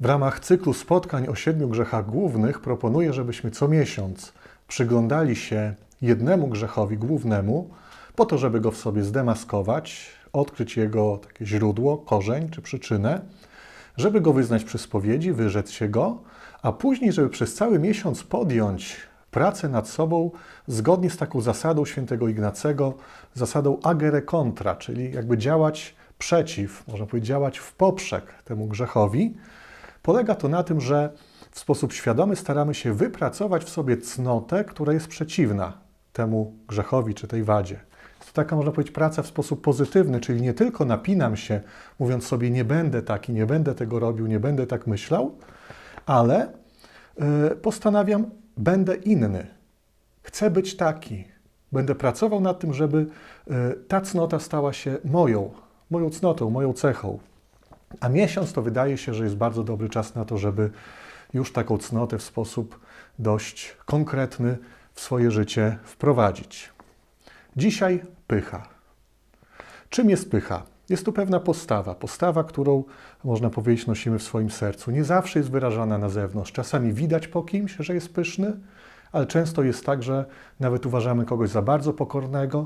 W ramach cyklu spotkań o siedmiu grzechach głównych proponuję, żebyśmy co miesiąc przyglądali się jednemu grzechowi głównemu, po to, żeby go w sobie zdemaskować, odkryć jego takie źródło, korzeń czy przyczynę, żeby go wyznać przy spowiedzi, wyrzec się go, a później, żeby przez cały miesiąc podjąć pracę nad sobą zgodnie z taką zasadą świętego Ignacego, zasadą agere contra, czyli jakby działać przeciw, można powiedzieć, działać w poprzek temu grzechowi. Polega to na tym, że w sposób świadomy staramy się wypracować w sobie cnotę, która jest przeciwna temu grzechowi czy tej wadzie. Jest to taka, można powiedzieć, praca w sposób pozytywny, czyli nie tylko napinam się, mówiąc sobie, nie będę taki, nie będę tego robił, nie będę tak myślał, ale y, postanawiam, będę inny. Chcę być taki. Będę pracował nad tym, żeby y, ta cnota stała się moją, moją cnotą, moją cechą. A miesiąc to wydaje się, że jest bardzo dobry czas na to, żeby już taką cnotę w sposób dość konkretny w swoje życie wprowadzić. Dzisiaj pycha. Czym jest pycha? Jest to pewna postawa, postawa, którą można powiedzieć nosimy w swoim sercu. Nie zawsze jest wyrażana na zewnątrz. Czasami widać po kimś, że jest pyszny, ale często jest tak, że nawet uważamy kogoś za bardzo pokornego,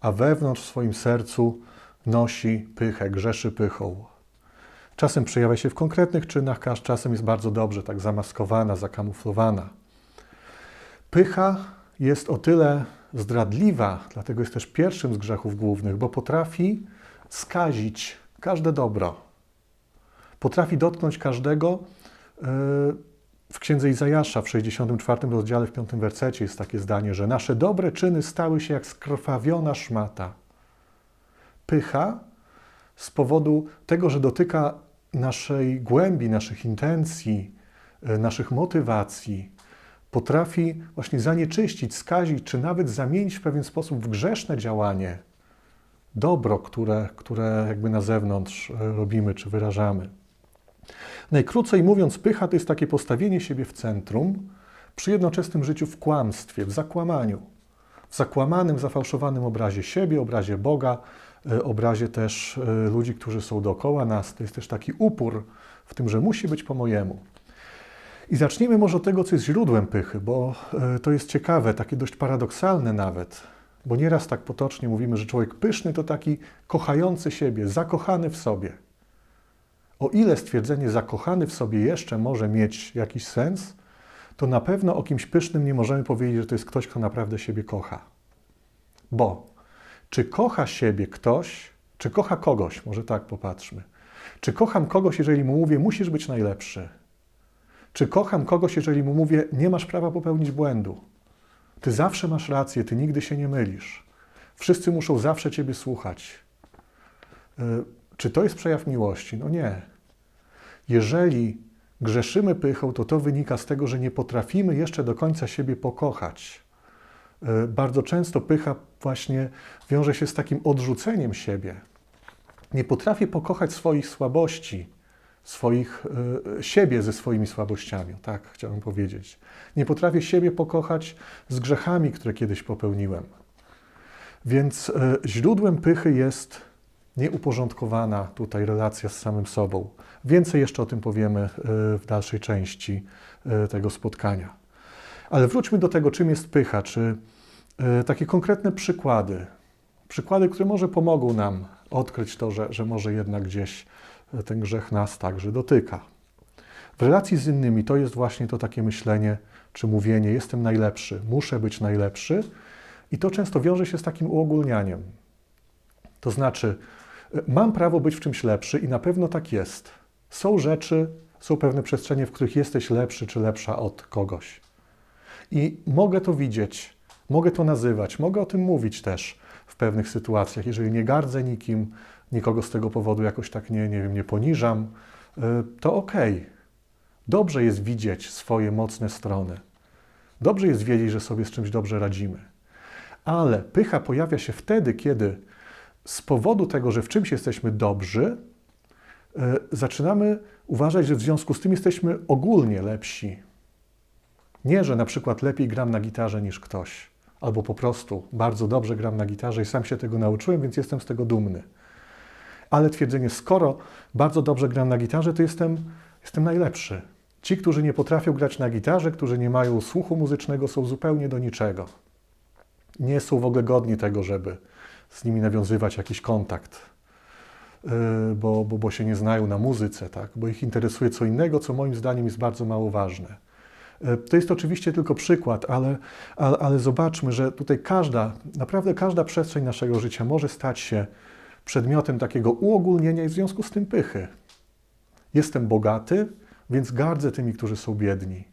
a wewnątrz w swoim sercu nosi pychę, grzeszy pychą. Czasem przejawia się w konkretnych czynach, a czasem jest bardzo dobrze tak zamaskowana, zakamuflowana. Pycha jest o tyle zdradliwa, dlatego jest też pierwszym z grzechów głównych, bo potrafi skazić każde dobro. Potrafi dotknąć każdego. Yy, w księdze Izajasza w 64 rozdziale, w 5 wersecie jest takie zdanie, że nasze dobre czyny stały się jak skrwawiona szmata. Pycha z powodu tego, że dotyka naszej głębi, naszych intencji, yy, naszych motywacji, potrafi właśnie zanieczyścić, skazić, czy nawet zamienić w pewien sposób w grzeszne działanie dobro, które, które jakby na zewnątrz e, robimy czy wyrażamy. Najkrócej mówiąc, pycha to jest takie postawienie siebie w centrum przy jednoczesnym życiu w kłamstwie, w zakłamaniu, w zakłamanym, zafałszowanym obrazie siebie, obrazie Boga, e, obrazie też e, ludzi, którzy są dookoła nas. To jest też taki upór w tym, że musi być po mojemu. I zacznijmy może od tego, co jest źródłem pychy, bo to jest ciekawe, takie dość paradoksalne nawet, bo nieraz tak potocznie mówimy, że człowiek pyszny to taki kochający siebie, zakochany w sobie. O ile stwierdzenie zakochany w sobie jeszcze może mieć jakiś sens, to na pewno o kimś pysznym nie możemy powiedzieć, że to jest ktoś, kto naprawdę siebie kocha. Bo czy kocha siebie ktoś, czy kocha kogoś, może tak popatrzmy. Czy kocham kogoś, jeżeli mu mówię, musisz być najlepszy? Czy kocham kogoś, jeżeli mu mówię, nie masz prawa popełnić błędu? Ty zawsze masz rację, ty nigdy się nie mylisz. Wszyscy muszą zawsze ciebie słuchać. Y, czy to jest przejaw miłości? No nie. Jeżeli grzeszymy pychą, to to wynika z tego, że nie potrafimy jeszcze do końca siebie pokochać. Y, bardzo często pycha właśnie wiąże się z takim odrzuceniem siebie. Nie potrafię pokochać swoich słabości, swoich, y, siebie ze swoimi słabościami, tak chciałbym powiedzieć. Nie potrafię siebie pokochać z grzechami, które kiedyś popełniłem. Więc y, źródłem pychy jest nieuporządkowana tutaj relacja z samym sobą. Więcej jeszcze o tym powiemy w dalszej części tego spotkania. Ale wróćmy do tego, czym jest pycha, czy takie konkretne przykłady. Przykłady, które może pomogą nam odkryć to, że, że może jednak gdzieś ten grzech nas także dotyka. W relacji z innymi to jest właśnie to takie myślenie czy mówienie: Jestem najlepszy, muszę być najlepszy, i to często wiąże się z takim uogólnianiem. To znaczy, mam prawo być w czymś lepszy i na pewno tak jest. Są rzeczy, są pewne przestrzenie, w których jesteś lepszy czy lepsza od kogoś. I mogę to widzieć, mogę to nazywać, mogę o tym mówić też w pewnych sytuacjach, jeżeli nie gardzę nikim, nikogo z tego powodu jakoś tak nie, nie wiem, nie poniżam, y, to okej. Okay. Dobrze jest widzieć swoje mocne strony. Dobrze jest wiedzieć, że sobie z czymś dobrze radzimy. Ale pycha pojawia się wtedy, kiedy z powodu tego, że w czymś jesteśmy dobrzy, y, zaczynamy uważać, że w związku z tym jesteśmy ogólnie lepsi. Nie, że na przykład lepiej gram na gitarze niż ktoś, albo po prostu bardzo dobrze gram na gitarze i sam się tego nauczyłem, więc jestem z tego dumny ale twierdzenie, skoro bardzo dobrze gram na gitarze, to jestem, Jestem najlepszy. Ci, którzy nie potrafią grać na gitarze, którzy nie mają słuchu muzycznego, są zupełnie do niczego. Nie są w ogóle godni tego, żeby z nimi nawiązywać jakiś kontakt, yy, bo, bo, bo się nie znają na muzyce, tak? bo ich interesuje co innego, co moim zdaniem jest bardzo mało ważne. Yy, To jest oczywiście tylko przykład, ale, ale, ale zobaczmy, że tutaj każda, naprawdę każda przestrzeń naszego życia może stać się przedmiotem takiego uogólnienia i w związku z tym pychy. Jestem bogaty, więc gardzę tymi, którzy są biedni.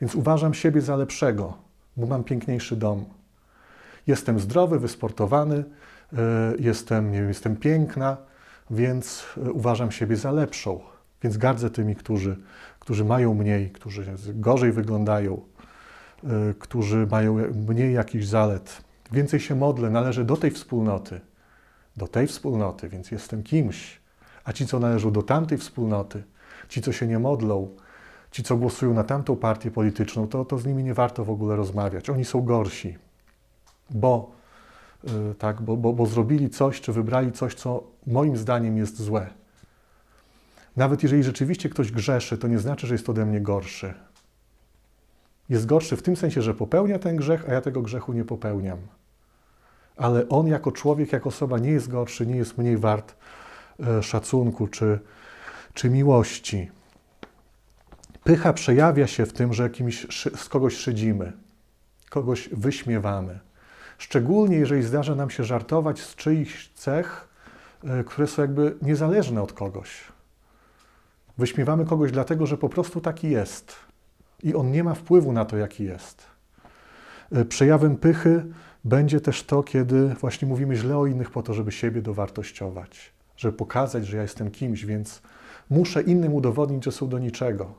Więc uważam siebie za lepszego, bo mam piękniejszy dom. Jestem zdrowy, wysportowany, y, jestem, nie wiem, jestem piękna, więc y, uważam siebie za lepszą. Więc gardzę tymi, którzy, którzy mają mniej, którzy gorzej wyglądają, y, którzy mają mniej jakichś zalet. Więcej się modlę, należę do tej wspólnoty. Do tej wspólnoty, więc jestem kimś. A ci, co należą do tamtej wspólnoty, ci, co się nie modlą, ci, co głosują na tamtą partię polityczną, to, to z nimi nie warto w ogóle rozmawiać. Oni są gorsi, bo, yy, tak, bo, bo, bo zrobili coś, czy wybrali coś, co moim zdaniem jest złe. Nawet jeżeli rzeczywiście ktoś grzeszy, to nie znaczy, że jest ode mnie gorszy. Jest gorszy w tym sensie, że popełnia ten grzech, a ja tego grzechu nie popełniam. Ale on jako człowiek, jako osoba nie jest gorszy, nie jest mniej wart e, szacunku czy, czy miłości. Pycha przejawia się w tym, że kimś, z kogoś szydzimy, kogoś wyśmiewamy. Szczególnie jeżeli zdarza nam się żartować z czyichś cech, y, które są jakby niezależne od kogoś. Wyśmiewamy kogoś dlatego, że po prostu taki jest i on nie ma wpływu na to, jaki jest. Y, Przejawem pychy będzie też to, kiedy właśnie mówimy źle o innych po to, żeby siebie dowartościować, żeby pokazać, że ja jestem kimś, więc muszę innym udowodnić, że są do niczego.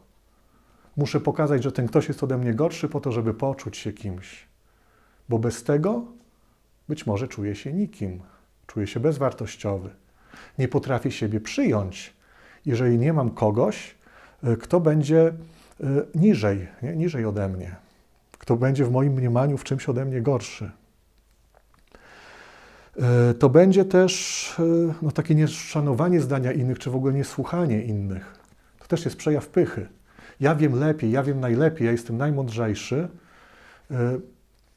Muszę pokazać, że ten ktoś jest ode mnie gorszy po to, żeby poczuć się kimś. Bo bez tego być może czuję się nikim, czuję się bezwartościowy. Nie potrafię siebie przyjąć, jeżeli nie mam kogoś, y, kto będzie y, niżej, nie? niżej ode mnie, kto będzie w moim mniemaniu w czymś ode mnie gorszy. Y, To będzie też no, takie nieszanowanie zdania innych, czy w ogóle niesłuchanie innych. To też jest przejaw pychy. Ja wiem lepiej, ja wiem najlepiej, ja jestem najmądrzejszy.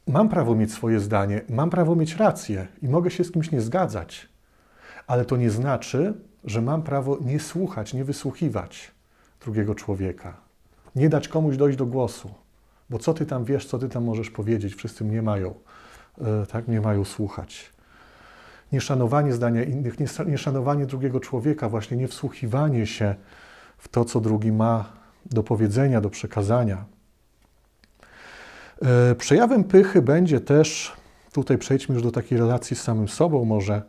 Mam prawo mieć swoje zdanie, mam prawo mieć rację i mogę się z kimś nie zgadzać, ale to nie znaczy, że mam prawo nie słuchać, nie wysłuchiwać drugiego człowieka, nie dać komuś dojść do głosu, bo co ty tam wiesz, co ty tam możesz powiedzieć, wszyscy mnie mają, e, tak, mnie mają słuchać. Nieszanowanie zdania innych, nies- nieszanowanie drugiego człowieka, właśnie nie wsłuchiwanie się w to, co drugi ma do powiedzenia, do przekazania. E, Przejawem pychy będzie też, tutaj przejdźmy już do takiej relacji z samym sobą, może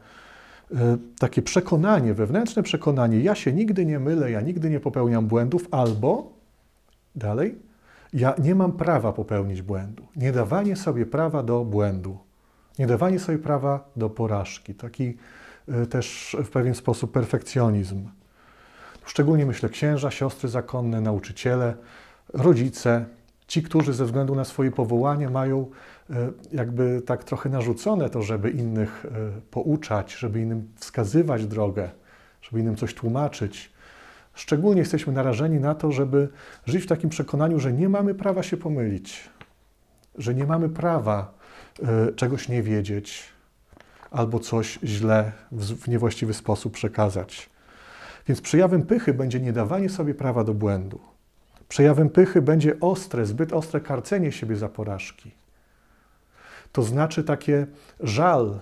takie przekonanie, wewnętrzne przekonanie, ja się nigdy nie mylę, ja nigdy nie popełniam błędów, albo dalej, ja nie mam prawa popełnić błędu. Nie dawanie sobie prawa do błędu, nie dawanie sobie prawa do porażki. Taki e, też w pewien sposób perfekcjonizm. Szczególnie myślę księża, siostry zakonne, nauczyciele, rodzice, ci, którzy ze względu na swoje powołanie mają e, jakby tak trochę narzucone to, żeby innych e, pouczać, żeby innym wskazywać drogę, żeby innym coś tłumaczyć. Szczególnie jesteśmy narażeni na to, żeby żyć w takim przekonaniu, że nie mamy prawa się pomylić, że nie mamy prawa e, czegoś nie wiedzieć albo coś źle w niewłaściwy sposób przekazać. Więc przejawem pychy będzie nie dawanie sobie prawa do błędu. Przejawem pychy będzie ostre, zbyt ostre karcenie siebie za porażki. To znaczy takie żal,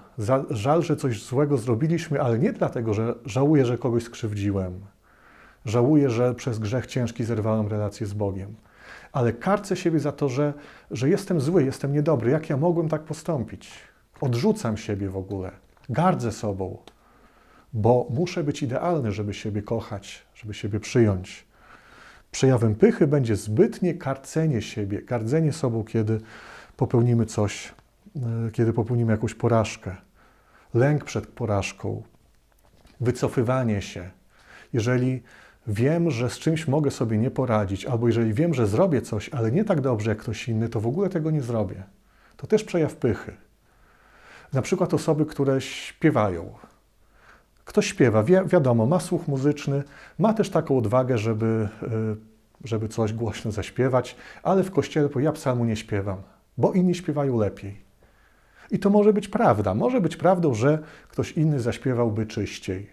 żal, że coś złego zrobiliśmy, ale nie dlatego, że żałuję, że kogoś skrzywdziłem. Żałuję, że przez grzech ciężki zerwałem relację z Bogiem. Ale karcę siebie za to, że, że jestem zły, jestem niedobry. Jak ja mogłem tak postąpić? Odrzucam siebie w ogóle. Gardzę sobą, bo muszę być idealny, żeby siebie kochać, żeby siebie przyjąć. Przejawem pychy będzie zbytnie karcenie siebie, gardzenie sobą, kiedy popełnimy coś, kiedy popełnimy jakąś porażkę. Lęk przed porażką, wycofywanie się. Jeżeli wiem, że z czymś mogę sobie nie poradzić, albo jeżeli wiem, że zrobię coś, ale nie tak dobrze jak ktoś inny, to w ogóle tego nie zrobię. To też przejaw pychy. Na przykład osoby, które śpiewają, Ktoś śpiewa, wi wiadomo, ma słuch muzyczny, ma też taką odwagę, żeby, y, żeby coś głośno zaśpiewać, ale w kościele powie, ja psalmu nie śpiewam, bo inni śpiewają lepiej. I to może być prawda. Może być prawdą, że ktoś inny zaśpiewałby czyściej,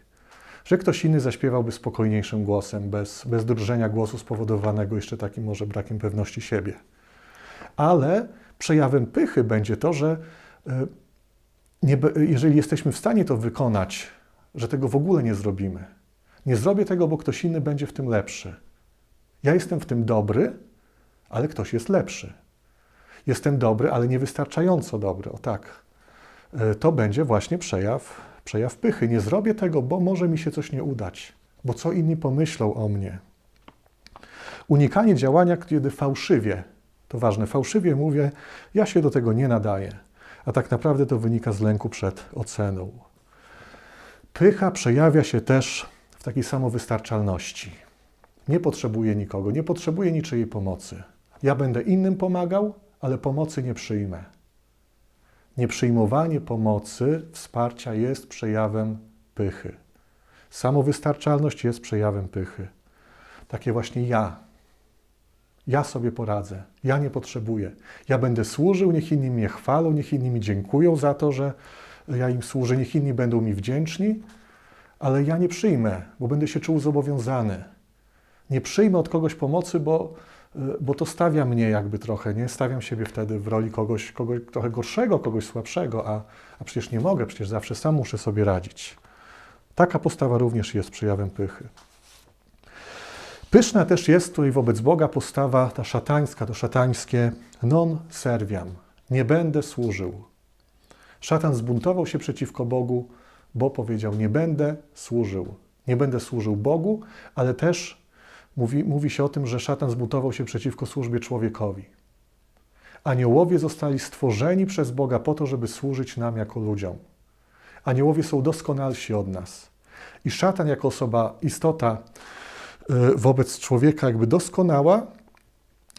że ktoś inny zaśpiewałby spokojniejszym głosem, bez, bez drżenia głosu spowodowanego jeszcze takim może brakiem pewności siebie. Ale przejawem pychy będzie to, że y, nie, jeżeli jesteśmy w stanie to wykonać, że tego w ogóle nie zrobimy. Nie zrobię tego, bo ktoś inny będzie w tym lepszy. Ja jestem w tym dobry, ale ktoś jest lepszy. Jestem dobry, ale niewystarczająco dobry. O tak. E, To będzie właśnie przejaw, przejaw pychy. Nie zrobię tego, bo może mi się coś nie udać, bo co inni pomyślą o mnie. Unikanie działania, kiedy fałszywie, to ważne, fałszywie mówię, ja się do tego nie nadaję, a tak naprawdę to wynika z lęku przed oceną. Pycha przejawia się też w takiej samowystarczalności. Nie potrzebuję nikogo, nie potrzebuję niczyjej pomocy. Ja będę innym pomagał, ale pomocy nie przyjmę. Nieprzyjmowanie pomocy, wsparcia jest przejawem pychy. Samowystarczalność jest przejawem pychy. Takie właśnie ja. Ja sobie poradzę. Ja nie potrzebuję. Ja będę służył, niech inni mnie chwalą, niech inni mi dziękują za to, że ja im służę, niech inni będą mi wdzięczni, ale ja nie przyjmę, bo będę się czuł zobowiązany. Nie przyjmę od kogoś pomocy, bo, bo to stawia mnie jakby trochę, nie? Stawiam siebie wtedy w roli kogoś, kogoś trochę gorszego, kogoś słabszego, a, a przecież nie mogę, przecież zawsze sam muszę sobie radzić. Taka postawa również jest przejawem pychy. Pyszna też jest tutaj wobec Boga postawa ta szatańska, to szatańskie non serviam. Nie będę służył. Szatan zbuntował się przeciwko Bogu, bo powiedział: Nie będę służył. Nie będę służył Bogu, ale też mówi, mówi się o tym, że szatan zbuntował się przeciwko służbie człowiekowi. Aniołowie zostali stworzeni przez Boga po to, żeby służyć nam jako ludziom. Aniołowie są doskonalsi od nas. I szatan, jako osoba, istota y, wobec człowieka, jakby doskonała,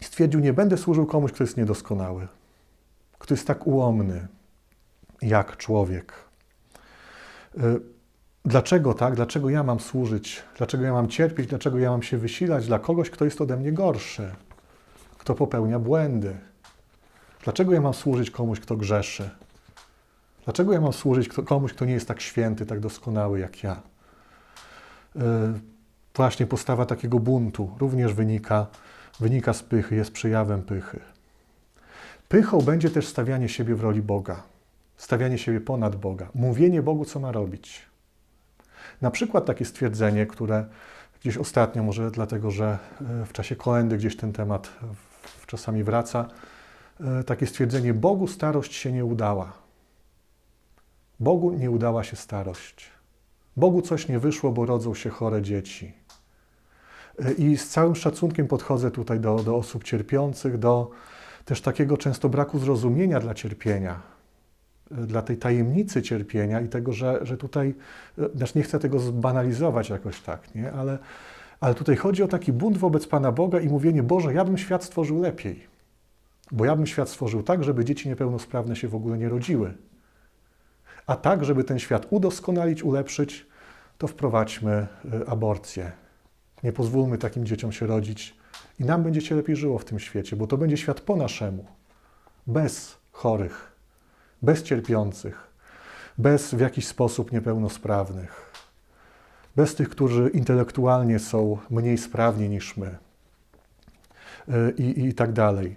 stwierdził: Nie będę służył komuś, kto jest niedoskonały, kto jest tak ułomny jak człowiek. Y, Dlaczego tak? Dlaczego ja mam służyć? Dlaczego ja mam cierpieć? Dlaczego ja mam się wysilać dla kogoś, kto jest ode mnie gorszy? Kto popełnia błędy? Dlaczego ja mam służyć komuś, kto grzeszy? Dlaczego ja mam służyć komuś, kto nie jest tak święty, tak doskonały jak ja? Yy, Właśnie postawa takiego buntu również wynika, wynika z pychy, jest przejawem pychy. Pychą będzie też stawianie siebie w roli Boga, stawianie siebie ponad Boga, mówienie Bogu, co ma robić. Na przykład takie stwierdzenie, które gdzieś ostatnio, może dlatego, że e, w czasie kolendy gdzieś ten temat czasami wraca, e, takie stwierdzenie: Bogu starość się nie udała. Bogu nie udała się starość. Bogu coś nie wyszło, bo rodzą się chore dzieci. E, I z całym szacunkiem podchodzę tutaj do, do osób cierpiących, do też takiego często braku zrozumienia dla cierpienia, dla tej tajemnicy cierpienia i tego, że, że tutaj, znaczy nie chcę tego zbanalizować jakoś tak, nie? Ale, ale tutaj chodzi o taki bunt wobec Pana Boga i mówienie, Boże, ja bym świat stworzył lepiej, bo ja bym świat stworzył tak, żeby dzieci niepełnosprawne się w ogóle nie rodziły. A tak, żeby ten świat udoskonalić, ulepszyć, to wprowadźmy e, aborcję. Nie pozwólmy takim dzieciom się rodzić i nam będzie się lepiej żyło w tym świecie, bo to będzie świat po naszemu, bez chorych, bez cierpiących, bez w jakiś sposób niepełnosprawnych, bez tych, którzy intelektualnie są mniej sprawni niż my y, i, i tak dalej.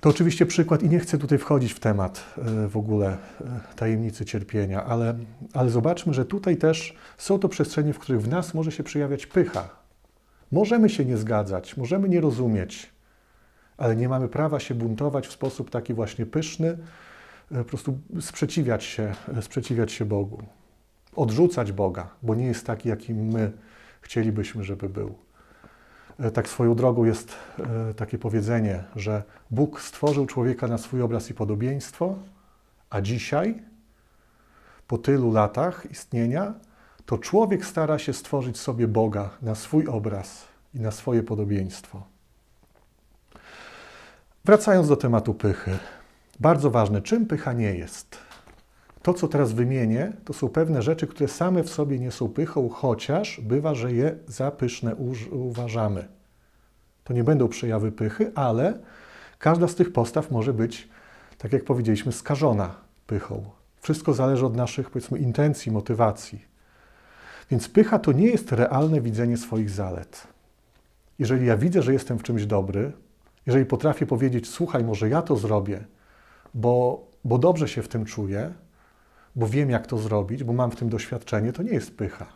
To oczywiście przykład i nie chcę tutaj wchodzić w temat y, w ogóle y, tajemnicy cierpienia, ale, ale zobaczmy, że tutaj też są to przestrzenie, w których w nas może się przejawiać pycha. Możemy się nie zgadzać, możemy nie rozumieć, ale nie mamy prawa się buntować w sposób taki właśnie pyszny, po prostu sprzeciwiać się, sprzeciwiać się Bogu, odrzucać Boga, bo nie jest taki, jakim my chcielibyśmy, żeby był. E, Tak swoją drogą jest e, takie powiedzenie, że Bóg stworzył człowieka na swój obraz i podobieństwo, a dzisiaj, po tylu latach istnienia, to człowiek stara się stworzyć sobie Boga na swój obraz i na swoje podobieństwo. Wracając do tematu pychy. Bardzo ważne, czym pycha nie jest. To, co teraz wymienię, to są pewne rzeczy, które same w sobie nie są pychą, chociaż bywa, że je za pyszne uważamy. To nie będą przejawy pychy, ale każda z tych postaw może być, tak jak powiedzieliśmy, skażona pychą. Wszystko zależy od naszych, powiedzmy, intencji, motywacji. Więc pycha to nie jest realne widzenie swoich zalet. Jeżeli ja widzę, że jestem w czymś dobry, jeżeli potrafię powiedzieć, słuchaj, może ja to zrobię, bo, bo dobrze się w tym czuję, bo wiem, jak to zrobić, bo mam w tym doświadczenie, to nie jest pycha.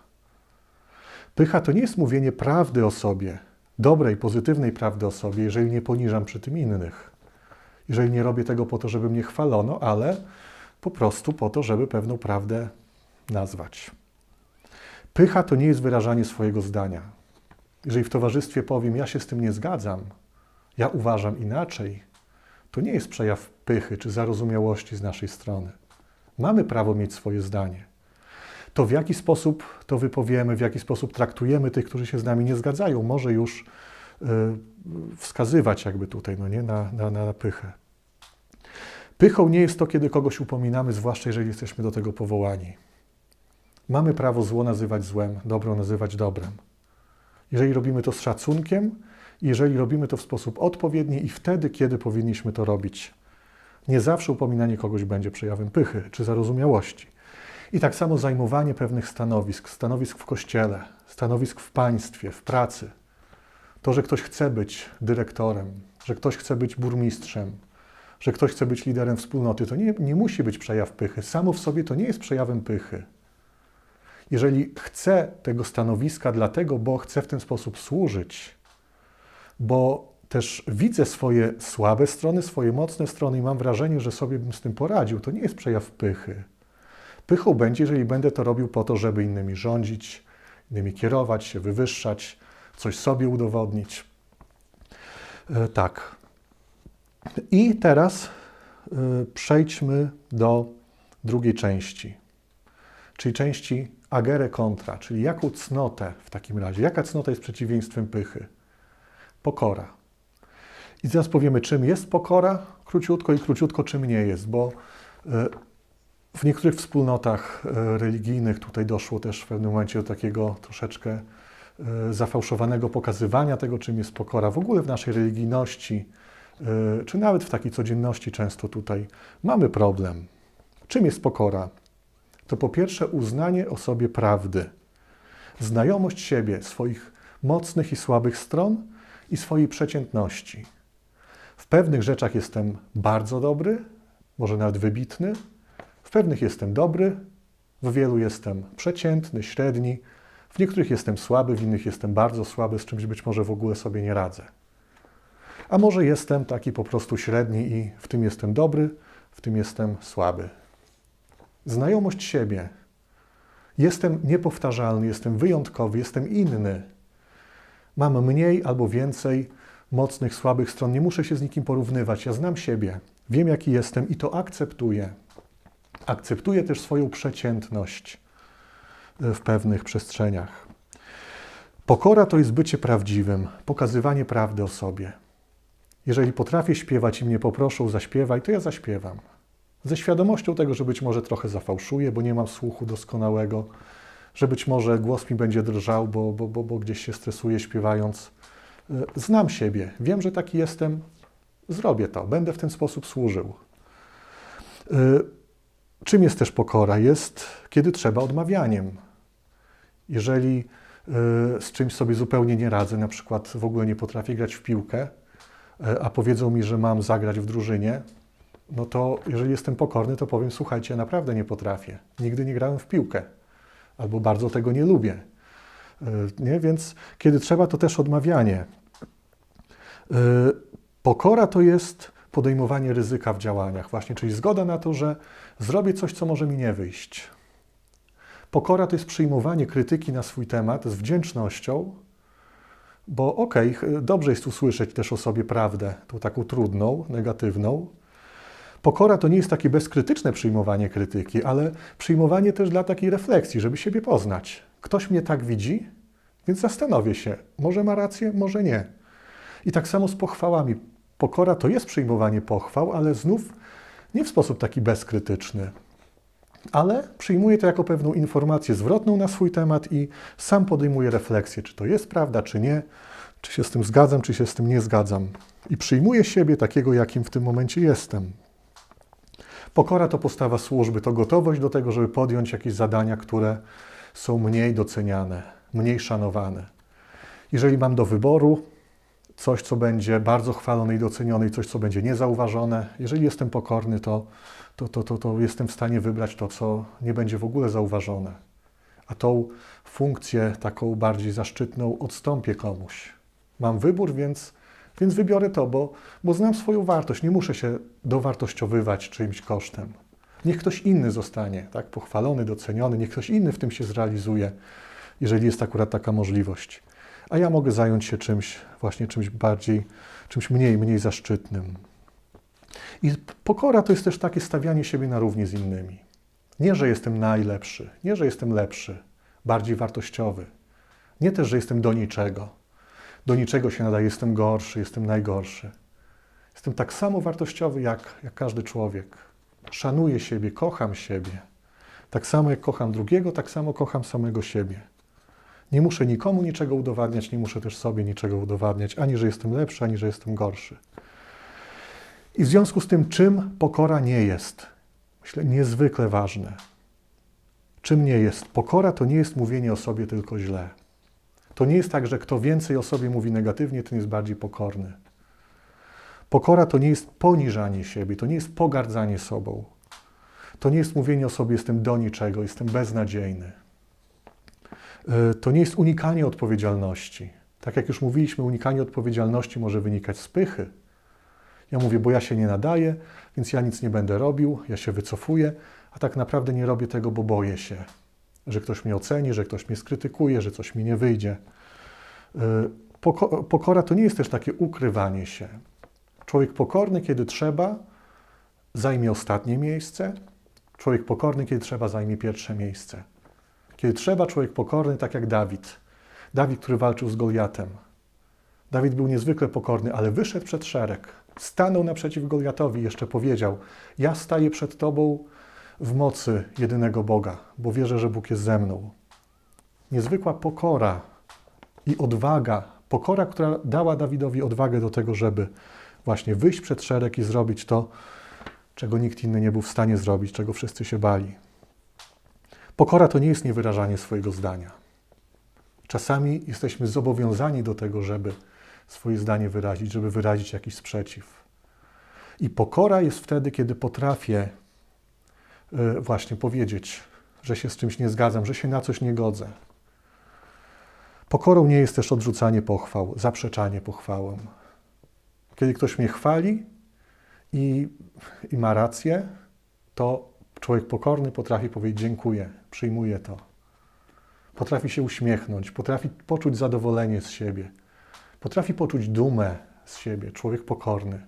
Pycha to nie jest mówienie prawdy o sobie, dobrej, pozytywnej prawdy o sobie, jeżeli nie poniżam przy tym innych. Jeżeli nie robię tego po to, żeby mnie chwalono, ale po prostu po to, żeby pewną prawdę nazwać. Pycha to nie jest wyrażanie swojego zdania. Jeżeli w towarzystwie powiem, ja się z tym nie zgadzam, ja uważam inaczej, to nie jest przejaw pychy czy zarozumiałości z naszej strony. Mamy prawo mieć swoje zdanie. To w jaki sposób to wypowiemy, w jaki sposób traktujemy tych, którzy się z nami nie zgadzają, może już y, wskazywać jakby tutaj no nie, na, na, na pychę. Pychą nie jest to, kiedy kogoś upominamy, zwłaszcza jeżeli jesteśmy do tego powołani. Mamy prawo zło nazywać złem, dobro nazywać dobrem. Jeżeli robimy to z szacunkiem, jeżeli robimy to w sposób odpowiedni i wtedy, kiedy powinniśmy to robić. Nie zawsze upominanie kogoś będzie przejawem pychy czy zarozumiałości. I tak samo zajmowanie pewnych stanowisk, stanowisk w kościele, stanowisk w państwie, w pracy. To, że ktoś chce być dyrektorem, że ktoś chce być burmistrzem, że ktoś chce być liderem wspólnoty, to nie, nie musi być przejaw pychy. Samo w sobie to nie jest przejawem pychy. Jeżeli chcę tego stanowiska dlatego, bo chcę w ten sposób służyć, bo też widzę swoje słabe strony, swoje mocne strony i mam wrażenie, że sobie bym z tym poradził, to nie jest przejaw pychy. Pychą będzie, jeżeli będę to robił po to, żeby innymi rządzić, innymi kierować, się wywyższać, coś sobie udowodnić. E, tak. I teraz e, przejdźmy do drugiej części, czyli części agere contra, czyli jaką cnotę w takim razie, jaka cnota jest przeciwieństwem pychy? Pokora. I teraz powiemy, czym jest pokora, króciutko i króciutko, czym nie jest, bo e, w niektórych wspólnotach e, religijnych tutaj doszło też w pewnym momencie do takiego troszeczkę e, zafałszowanego pokazywania tego, czym jest pokora. W ogóle w naszej religijności, czy nawet w takiej codzienności często tutaj mamy problem. Czym jest pokora? To po pierwsze uznanie o sobie prawdy, znajomość siebie, swoich mocnych i słabych stron i swojej przeciętności. W pewnych rzeczach jestem bardzo dobry, może nawet wybitny, w pewnych jestem dobry, w wielu jestem przeciętny, średni, w niektórych jestem słaby, w innych jestem bardzo słaby, z czymś być może w ogóle sobie nie radzę. A może jestem taki po prostu średni i w tym jestem dobry, w tym jestem słaby. Znajomość siebie. Jestem niepowtarzalny, jestem wyjątkowy, jestem inny. Mam mniej albo więcej mocnych, słabych stron. Nie muszę się z nikim porównywać. Ja znam siebie, wiem jaki jestem i to akceptuję. Akceptuję też swoją przeciętność w pewnych przestrzeniach. Pokora to jest bycie prawdziwym, pokazywanie prawdy o sobie. Jeżeli potrafię śpiewać i mnie poproszą, zaśpiewaj, to ja zaśpiewam. Ze świadomością tego, że być może trochę zafałszuję, bo nie mam słuchu doskonałego, że być może głos mi będzie drżał, bo, bo, bo, bo gdzieś się stresuję śpiewając. Znam siebie, wiem, że taki jestem, zrobię to, będę w ten sposób służył. Czym jest też pokora? Jest, kiedy trzeba, odmawianiem. Jeżeli z czymś sobie zupełnie nie radzę, na przykład w ogóle nie potrafię grać w piłkę, a powiedzą mi, że mam zagrać w drużynie, no to jeżeli jestem pokorny, to powiem: Słuchajcie, naprawdę nie potrafię. Nigdy nie grałem w piłkę, albo bardzo tego nie lubię. Nie? Więc kiedy trzeba, to też odmawianie. Pokora to jest podejmowanie ryzyka w działaniach, właśnie, czyli zgoda na to, że zrobię coś, co może mi nie wyjść. Pokora to jest przyjmowanie krytyki na swój temat z wdzięcznością, bo okej, okay, dobrze jest usłyszeć też o sobie prawdę, tą taką trudną, negatywną. Pokora to nie jest takie bezkrytyczne przyjmowanie krytyki, ale przyjmowanie też dla takiej refleksji, żeby siebie poznać. Ktoś mnie tak widzi, więc zastanowię się, może ma rację, może nie. I tak samo z pochwałami. Pokora to jest przyjmowanie pochwał, ale znów nie w sposób taki bezkrytyczny. ale przyjmuje to jako pewną informację zwrotną na swój temat i sam podejmuje refleksję, czy to jest prawda, czy nie, czy się z tym zgadzam, czy się z tym nie zgadzam. I przyjmuje siebie takiego, jakim w tym momencie jestem. Pokora to postawa służby, to gotowość do tego, żeby podjąć jakieś zadania, które są mniej doceniane, mniej szanowane. Jeżeli mam do wyboru coś, co będzie bardzo chwalone i docenione, i coś, co będzie niezauważone, jeżeli jestem pokorny, to, to, to, to, to jestem w stanie wybrać to, co nie będzie w ogóle zauważone. A tą funkcję taką bardziej zaszczytną odstąpię komuś. Mam wybór, więc, więc wybiorę to, bo, bo znam swoją wartość. Nie muszę się dowartościowywać czyimś kosztem. Niech ktoś inny zostanie tak, pochwalony, doceniony, niech ktoś inny w tym się zrealizuje, jeżeli jest akurat taka możliwość. A ja mogę zająć się czymś, właśnie czymś bardziej, czymś mniej, mniej zaszczytnym. I pokora to jest też takie stawianie siebie na równi z innymi. Nie, że jestem najlepszy, nie, że jestem lepszy, bardziej wartościowy. Nie też, że jestem do niczego. Do niczego się nadaje, jestem gorszy, jestem najgorszy. Jestem tak samo wartościowy jak, jak każdy człowiek. Szanuję siebie, kocham siebie. Tak samo jak kocham drugiego, tak samo kocham samego siebie. Nie muszę nikomu niczego udowadniać, nie muszę też sobie niczego udowadniać, ani że jestem lepszy, ani że jestem gorszy. I w związku z tym, czym pokora nie jest, myślę, niezwykle ważne. Czym nie jest? Pokora to nie jest mówienie o sobie tylko źle. To nie jest tak, że kto więcej o sobie mówi negatywnie, ten jest bardziej pokorny. Pokora to nie jest poniżanie siebie, to nie jest pogardzanie sobą. To nie jest mówienie o sobie, jestem do niczego, jestem beznadziejny. Yy, To nie jest unikanie odpowiedzialności. Tak jak już mówiliśmy, unikanie odpowiedzialności może wynikać z pychy. Ja mówię, bo ja się nie nadaję, więc ja nic nie będę robił, ja się wycofuję, a tak naprawdę nie robię tego, bo boję się, że ktoś mnie oceni, że ktoś mnie skrytykuje, że coś mi nie wyjdzie. Poko- Pokora to nie jest też takie ukrywanie się. Człowiek pokorny, kiedy trzeba, zajmie ostatnie miejsce. Człowiek pokorny, kiedy trzeba, zajmie pierwsze miejsce. Kiedy trzeba, człowiek pokorny, tak jak Dawid. Dawid, który walczył z Goliatem. Dawid był niezwykle pokorny, ale wyszedł przed szereg. Stanął naprzeciw Goliatowi i jeszcze powiedział: Ja staję przed Tobą w mocy jedynego Boga, bo wierzę, że Bóg jest ze mną. Niezwykła pokora i odwaga, pokora, która dała Dawidowi odwagę do tego, żeby właśnie wyjść przed szereg i zrobić to, czego nikt inny nie był w stanie zrobić, czego wszyscy się bali. Pokora to nie jest niewyrażanie swojego zdania. Czasami jesteśmy zobowiązani do tego, żeby swoje zdanie wyrazić, żeby wyrazić jakiś sprzeciw. I pokora jest wtedy, kiedy potrafię właśnie powiedzieć, że się z czymś nie zgadzam, że się na coś nie godzę. Pokorą nie jest też odrzucanie pochwał, zaprzeczanie pochwałom. Kiedy ktoś mnie chwali i, i ma rację, to człowiek pokorny potrafi powiedzieć dziękuję, przyjmuję to. Potrafi się uśmiechnąć, potrafi poczuć zadowolenie z siebie, potrafi poczuć dumę z siebie, człowiek pokorny.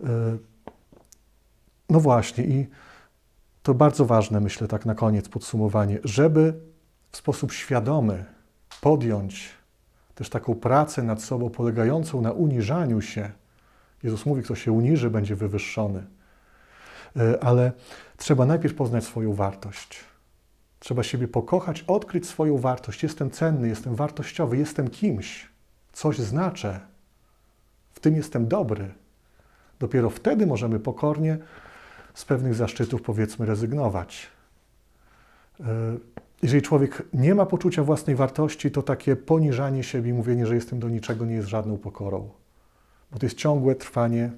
Yy, No właśnie, i to bardzo ważne, myślę, tak na koniec podsumowanie, żeby w sposób świadomy podjąć też taką pracę nad sobą polegającą na uniżaniu się. Jezus mówi, kto się uniży, będzie wywyższony. Yy, Ale trzeba najpierw poznać swoją wartość. Trzeba siebie pokochać, odkryć swoją wartość. Jestem cenny, jestem wartościowy, jestem kimś, coś znaczę, w tym jestem dobry. Dopiero wtedy możemy pokornie z pewnych zaszczytów, powiedzmy, rezygnować. Yy, Jeżeli człowiek nie ma poczucia własnej wartości, to takie poniżanie siebie i mówienie, że jestem do niczego, nie jest żadną pokorą. Bo to jest ciągłe trwanie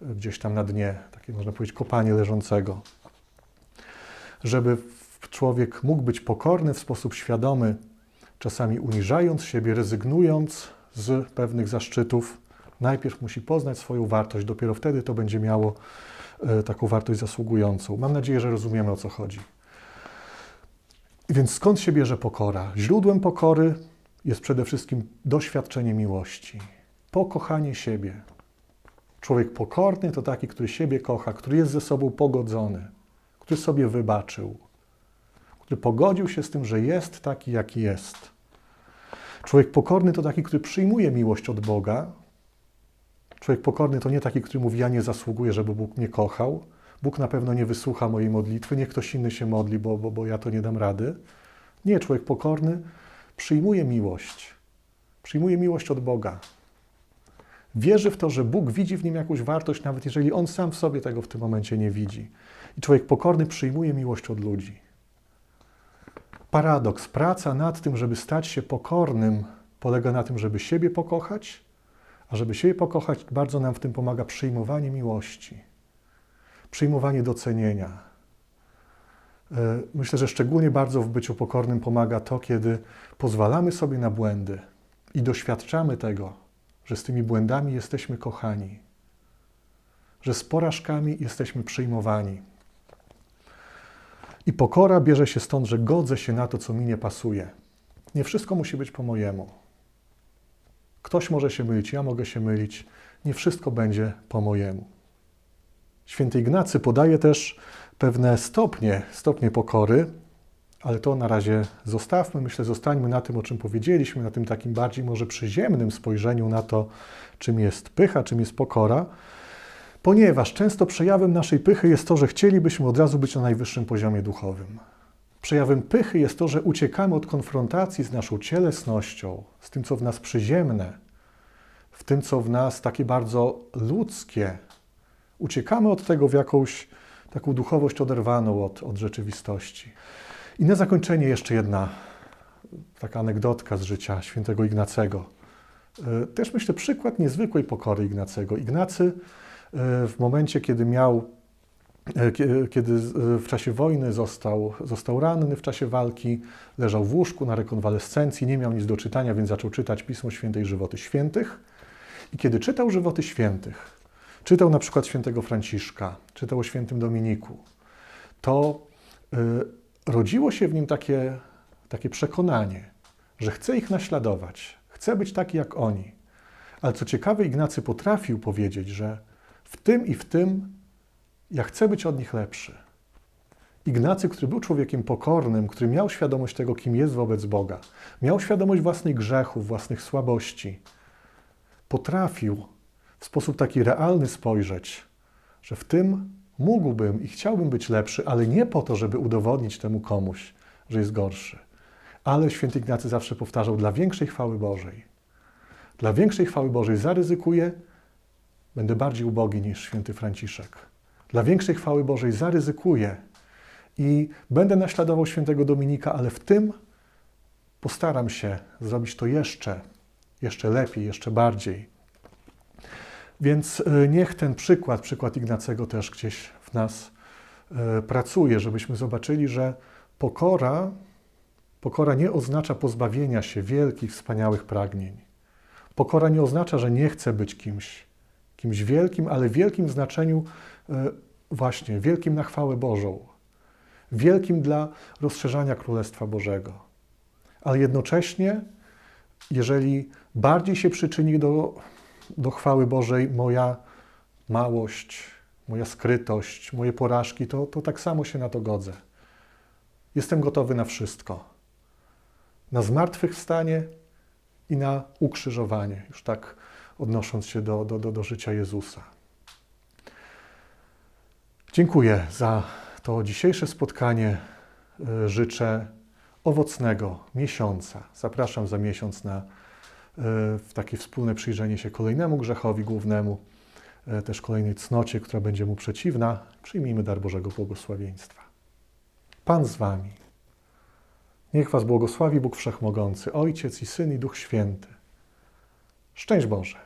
yy, gdzieś tam na dnie, takie można powiedzieć kopanie leżącego. Żeby człowiek mógł być pokorny w sposób świadomy, czasami uniżając siebie, rezygnując z pewnych zaszczytów, najpierw musi poznać swoją wartość, dopiero wtedy to będzie miało e, taką wartość zasługującą. Mam nadzieję, że rozumiemy o co chodzi. Więc skąd się bierze pokora? Źródłem pokory jest przede wszystkim doświadczenie miłości, pokochanie siebie. Człowiek pokorny to taki, który siebie kocha, który jest ze sobą pogodzony, który sobie wybaczył, który pogodził się z tym, że jest taki, jaki jest. Człowiek pokorny to taki, który przyjmuje miłość od Boga. Człowiek pokorny to nie taki, który mówi: Ja nie zasługuję, żeby Bóg mnie kochał, Bóg na pewno nie wysłucha mojej modlitwy, niech ktoś inny się modli, bo, bo, bo ja to nie dam rady. Nie, człowiek pokorny przyjmuje miłość. Przyjmuje miłość od Boga. Wierzy w to, że Bóg widzi w nim jakąś wartość, nawet jeżeli on sam w sobie tego w tym momencie nie widzi. I człowiek pokorny przyjmuje miłość od ludzi. Paradoks. Praca nad tym, żeby stać się pokornym, polega na tym, żeby siebie pokochać, a żeby siebie pokochać, bardzo nam w tym pomaga przyjmowanie miłości, przyjmowanie docenienia. E, Myślę, że szczególnie bardzo w byciu pokornym pomaga to, kiedy pozwalamy sobie na błędy i doświadczamy tego, że z tymi błędami jesteśmy kochani, że z porażkami jesteśmy przyjmowani. I pokora bierze się stąd, że godzę się na to, co mi nie pasuje. Nie wszystko musi być po mojemu. Ktoś może się mylić, ja mogę się mylić. Nie wszystko będzie po mojemu. Święty Ignacy podaje też pewne stopnie, stopnie pokory, ale to na razie zostawmy. Myślę, zostańmy na tym, o czym powiedzieliśmy, na tym takim bardziej może przyziemnym spojrzeniu na to, czym jest pycha, czym jest pokora, ponieważ często przejawem naszej pychy jest to, że chcielibyśmy od razu być na najwyższym poziomie duchowym. Przejawem pychy jest to, że uciekamy od konfrontacji z naszą cielesnością, z tym, co w nas przyziemne, w tym, co w nas takie bardzo ludzkie. Uciekamy od tego w jakąś taką duchowość oderwaną od, od rzeczywistości. I na zakończenie jeszcze jedna taka anegdotka z życia świętego Ignacego. E, Też myślę przykład niezwykłej pokory Ignacego. Ignacy e, w momencie, kiedy miał, kiedy z- e, w czasie wojny został, został ranny, w czasie walki leżał w łóżku na rekonwalescencji, nie miał nic do czytania, więc zaczął czytać Pismo Święte i Żywoty Świętych. I kiedy czytał Żywoty Świętych, czytał na przykład świętego Franciszka, czytał o świętym Dominiku, to rodziło się w nim takie, takie przekonanie, że chce ich naśladować, chce być taki jak oni. Ale co ciekawe, Ignacy potrafił powiedzieć, że w tym i w tym ja chcę być od nich lepszy. Ignacy, który był człowiekiem pokornym, który miał świadomość tego, kim jest wobec Boga, miał świadomość własnych grzechów, własnych słabości, potrafił w sposób taki realny spojrzeć, że w tym mógłbym i chciałbym być lepszy, ale nie po to, żeby udowodnić temu komuś, że jest gorszy. Ale święty Ignacy zawsze powtarzał, dla większej chwały Bożej. Dla większej chwały Bożej zaryzykuję, będę bardziej ubogi niż święty Franciszek. Dla większej chwały Bożej zaryzykuję i będę naśladował świętego Dominika, ale w tym postaram się zrobić to jeszcze, jeszcze lepiej, jeszcze bardziej. Więc y, niech ten przykład, przykład Ignacego też gdzieś w nas y, pracuje, żebyśmy zobaczyli, że pokora, pokora nie oznacza pozbawienia się wielkich, wspaniałych pragnień. Pokora nie oznacza, że nie chcę być kimś, kimś wielkim, ale wielkim w znaczeniu y, właśnie, wielkim na chwałę Bożą, wielkim dla rozszerzania Królestwa Bożego. Ale jednocześnie, jeżeli bardziej się przyczyni do do chwały Bożej moja małość, moja skrytość, moje porażki, to, to tak samo się na to godzę. Jestem gotowy na wszystko. Na zmartwychwstanie i na ukrzyżowanie, już tak odnosząc się do, do, do, do życia Jezusa. Dziękuję za to dzisiejsze spotkanie. Y, Życzę owocnego miesiąca. Zapraszam za miesiąc na w takie wspólne przyjrzenie się kolejnemu grzechowi głównemu, e, też kolejnej cnocie, która będzie mu przeciwna. Przyjmijmy dar Bożego błogosławieństwa. Pan z wami. Niech was błogosławi Bóg Wszechmogący, Ojciec i Syn i Duch Święty. Szczęść Boże.